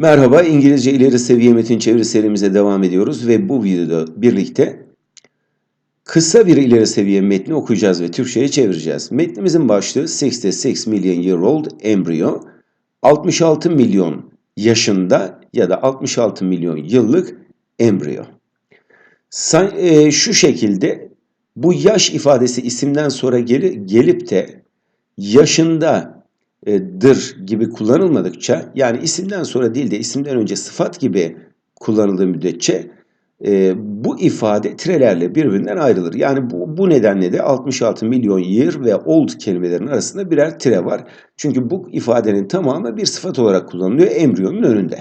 Merhaba, İngilizce ileri seviye metin çeviri serimize devam ediyoruz ve bu videoda birlikte kısa bir ileri seviye metni okuyacağız ve Türkçe'ye çevireceğiz. Metnimizin başlığı 66 million year old embryo, 66 milyon yaşında ya da 66 milyon yıllık embriyo. E, şu şekilde bu yaş ifadesi isimden sonra geli- gelip de yaşında dır gibi kullanılmadıkça yani isimden sonra değil de isimden önce sıfat gibi kullanıldığı müddetçe e, bu ifade tirelerle birbirinden ayrılır. Yani bu, bu nedenle de 66 milyon year ve old kelimelerin arasında birer tire var. Çünkü bu ifadenin tamamı bir sıfat olarak kullanılıyor embriyonun önünde.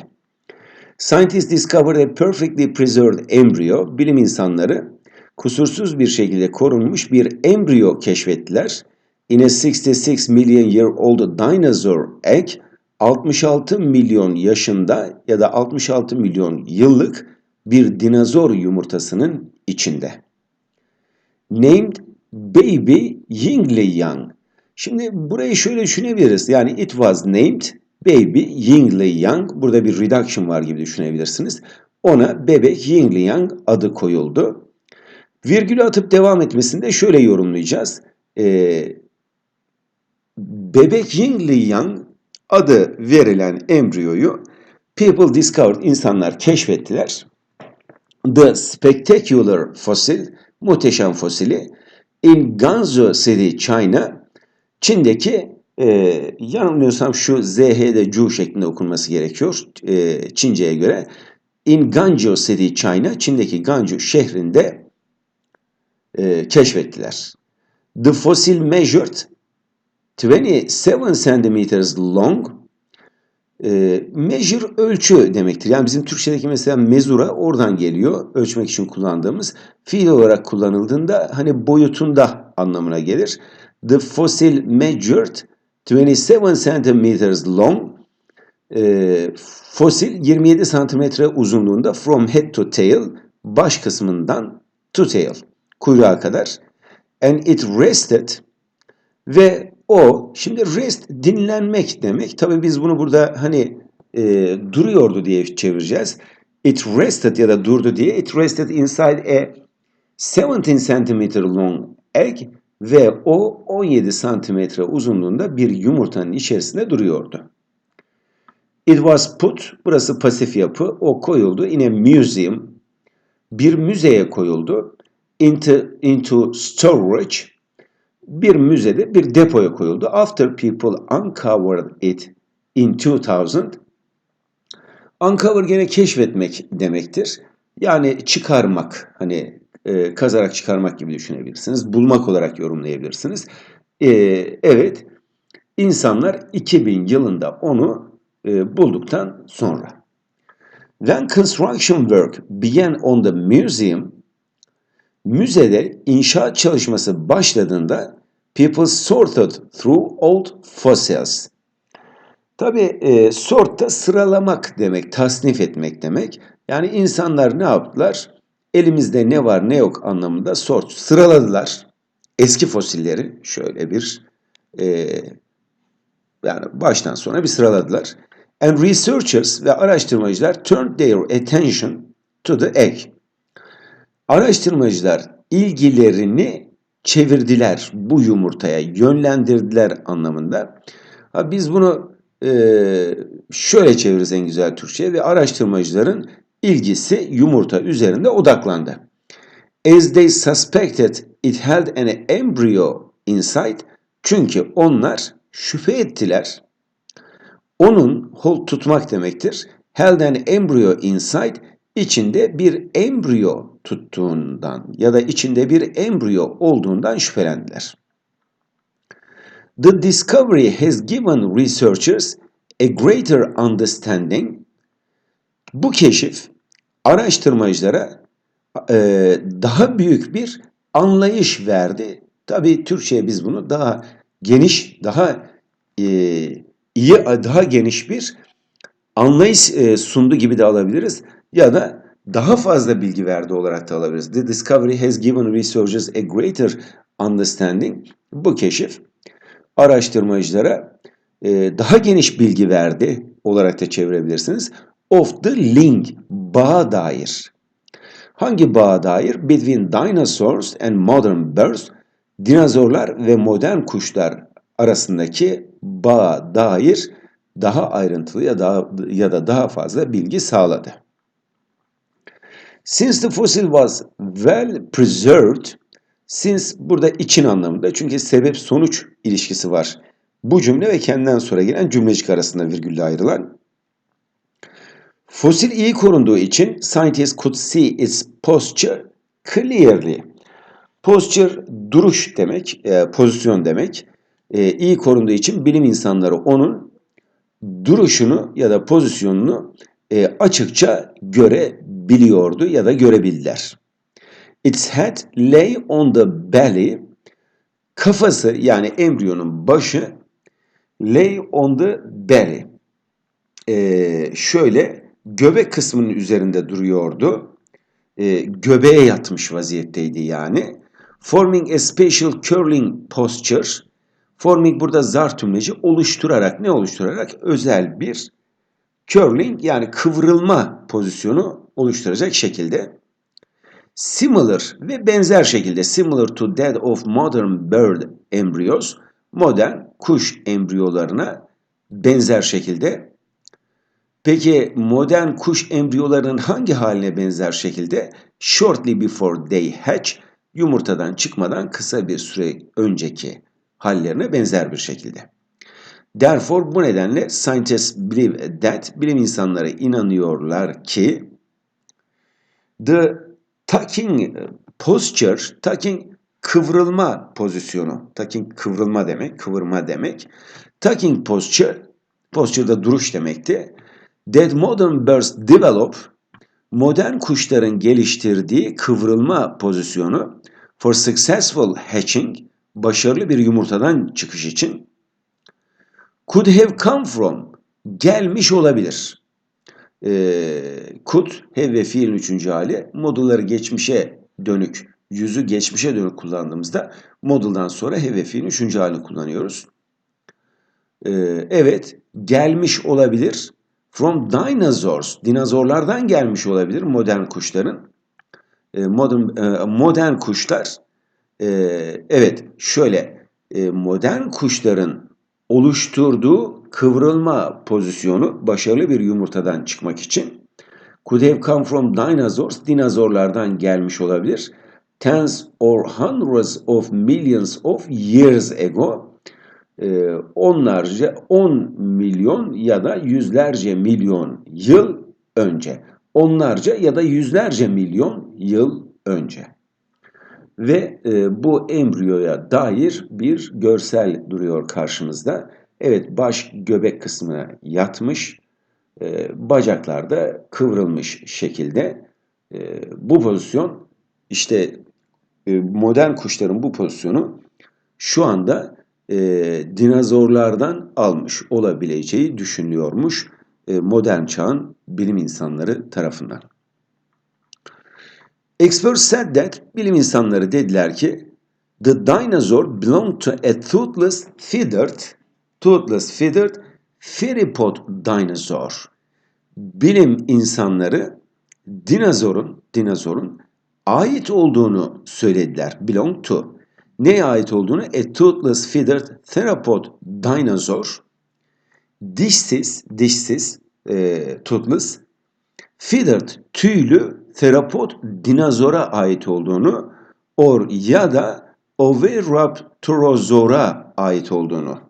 Scientists discovered a perfectly preserved embryo. Bilim insanları kusursuz bir şekilde korunmuş bir embriyo keşfettiler. In a 66 million year old dinosaur egg, 66 milyon yaşında ya da 66 milyon yıllık bir dinozor yumurtasının içinde. Named Baby Yingli Young. Şimdi burayı şöyle düşünebiliriz. Yani it was named Baby Yingli Young. Burada bir reduction var gibi düşünebilirsiniz. Ona bebek Yingli Young adı koyuldu. Virgülü atıp devam etmesinde şöyle yorumlayacağız. Ee, bebek Young adı verilen embriyoyu people discovered, insanlar keşfettiler. The spectacular fossil, muhteşem fosili in Ganzhou City, China, Çin'deki e, yanılmıyorsam şu ZH'de Cu şeklinde okunması gerekiyor e, Çince'ye göre. In Ganzhou City, China, Çin'deki Ganzhou şehrinde e, keşfettiler. The fossil measured 27 centimeters long. E, measure ölçü demektir. Yani bizim Türkçedeki mesela mezura oradan geliyor. Ölçmek için kullandığımız. Fiil olarak kullanıldığında hani boyutunda anlamına gelir. The fossil measured 27 centimeters long. E, fosil 27 santimetre uzunluğunda from head to tail baş kısmından to tail kuyruğa kadar. And it rested ve o şimdi rest dinlenmek demek. Tabi biz bunu burada hani e, duruyordu diye çevireceğiz. It rested ya da durdu diye. It rested inside a 17 centimeter long egg ve o 17 santimetre uzunluğunda bir yumurtanın içerisinde duruyordu. It was put, burası pasif yapı, o koyuldu. In a museum, bir müzeye koyuldu. Into, into storage, bir müzede bir depoya koyuldu. After people uncovered it in 2000, uncover gene keşfetmek demektir. Yani çıkarmak, hani e, kazarak çıkarmak gibi düşünebilirsiniz. Bulmak olarak yorumlayabilirsiniz. E, evet, insanlar 2000 yılında onu e, bulduktan sonra. When construction work began on the museum, müzede inşaat çalışması başladığında people sorted through old fossils. Tabi e, sort da sıralamak demek, tasnif etmek demek. Yani insanlar ne yaptılar? Elimizde ne var ne yok anlamında sort sıraladılar. Eski fosilleri şöyle bir e, yani baştan sona bir sıraladılar. And researchers ve araştırmacılar turned their attention to the egg. Araştırmacılar ilgilerini çevirdiler bu yumurtaya, yönlendirdiler anlamında. Ha, biz bunu e, şöyle çeviririz en güzel Türkçe ve araştırmacıların ilgisi yumurta üzerinde odaklandı. As they suspected it held an embryo inside, çünkü onlar şüphe ettiler. Onun hold tutmak demektir. Held an embryo inside, içinde bir embriyo tuttuğundan ya da içinde bir embriyo olduğundan şüphelendiler. The discovery has given researchers a greater understanding. Bu keşif araştırmacılara e, daha büyük bir anlayış verdi. Tabii Türkçe'ye biz bunu daha geniş, daha e, iyi, daha geniş bir anlayış e, sundu gibi de alabiliriz. Ya da daha fazla bilgi verdi olarak da alabiliriz. The discovery has given researchers a greater understanding. Bu keşif araştırmacılara e, daha geniş bilgi verdi olarak da çevirebilirsiniz. of the link, bağa dair. Hangi bağa dair? Between dinosaurs and modern birds, dinozorlar ve modern kuşlar arasındaki bağa dair daha ayrıntılı ya da, ya da daha fazla bilgi sağladı. Since the fossil was well preserved, since burada için anlamında çünkü sebep sonuç ilişkisi var. Bu cümle ve kendinden sonra gelen cümlecik arasında virgülle ayrılan. Fosil iyi korunduğu için scientists could see its posture clearly. Posture duruş demek, e, pozisyon demek. E, iyi korunduğu için bilim insanları onun duruşunu ya da pozisyonunu e, açıkça görebiliyordu ya da görebildiler. Its head lay on the belly. Kafası yani embriyonun başı lay on the belly. Ee, şöyle göbek kısmının üzerinde duruyordu. Ee, göbeğe yatmış vaziyetteydi yani. Forming a special curling posture. Forming burada zar tümleci oluşturarak ne oluşturarak özel bir curling yani kıvrılma pozisyonu oluşturacak şekilde similar ve benzer şekilde similar to that of modern bird embryos modern kuş embriyolarına benzer şekilde Peki modern kuş embriyolarının hangi haline benzer şekilde? Shortly before they hatch, yumurtadan çıkmadan kısa bir süre önceki hallerine benzer bir şekilde. Therefore bu nedenle scientists believe that bilim insanları inanıyorlar ki the tucking posture, tucking kıvrılma pozisyonu. Tucking kıvrılma demek, kıvırma demek. Tucking posture, posture da duruş demekti. That modern birds develop, modern kuşların geliştirdiği kıvrılma pozisyonu for successful hatching, başarılı bir yumurtadan çıkış için could have come from, gelmiş olabilir. Ee, could, have ve fiilin üçüncü hali modulları geçmişe dönük, yüzü geçmişe dönük kullandığımızda moduldan sonra have ve fiilin üçüncü halini kullanıyoruz. Ee, evet, gelmiş olabilir. From dinosaurs, dinozorlardan gelmiş olabilir modern kuşların. Ee, modern, e, modern kuşlar, e, evet şöyle, e, modern kuşların oluşturduğu kıvrılma pozisyonu başarılı bir yumurtadan çıkmak için could have come from dinosaurs, dinozorlardan gelmiş olabilir. Tens or hundreds of millions of years ago, e, onlarca, 10 milyon ya da yüzlerce milyon yıl önce. Onlarca ya da yüzlerce milyon yıl önce. Ve e, bu embriyoya dair bir görsel duruyor karşımızda. Evet baş göbek kısmına yatmış, e, bacaklar da kıvrılmış şekilde. E, bu pozisyon işte e, modern kuşların bu pozisyonu şu anda e, dinozorlardan almış olabileceği düşünülüyormuş e, modern çağın bilim insanları tarafından. Experts said that bilim insanları dediler ki the dinosaur belonged to a toothless feathered toothless feathered theropod dinosaur. Bilim insanları dinozorun dinozorun ait olduğunu söylediler. Belong to. Neye ait olduğunu? A toothless feathered theropod dinosaur. Dişsiz, dişsiz, e, toothless, feathered, tüylü theropod dinozora ait olduğunu or ya da Oviraptorozora ait olduğunu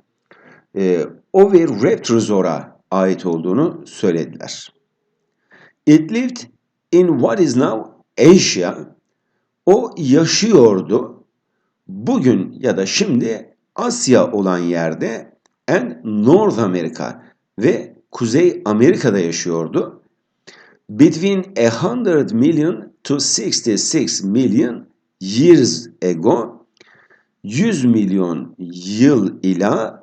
e, Oviraptorozora ait olduğunu söylediler. It lived in what is now Asia. O yaşıyordu. Bugün ya da şimdi Asya olan yerde en North America ve Kuzey Amerika'da yaşıyordu. Between 100 million to 66 million years ago 100 milyon yıl ila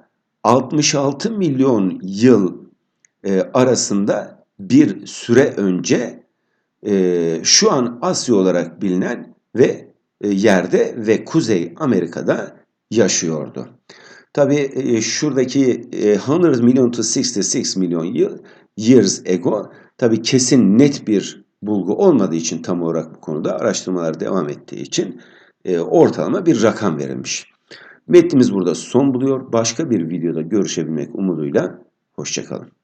66 milyon yıl e, arasında bir süre önce e, şu an Asya olarak bilinen ve e, yerde ve Kuzey Amerika'da yaşıyordu. Tabi e, şuradaki e, 100 milyon to 66 milyon yıl years ago Tabii kesin net bir bulgu olmadığı için tam olarak bu konuda araştırmalar devam ettiği için e, ortalama bir rakam verilmiş. Metnimiz burada son buluyor. Başka bir videoda görüşebilmek umuduyla hoşçakalın.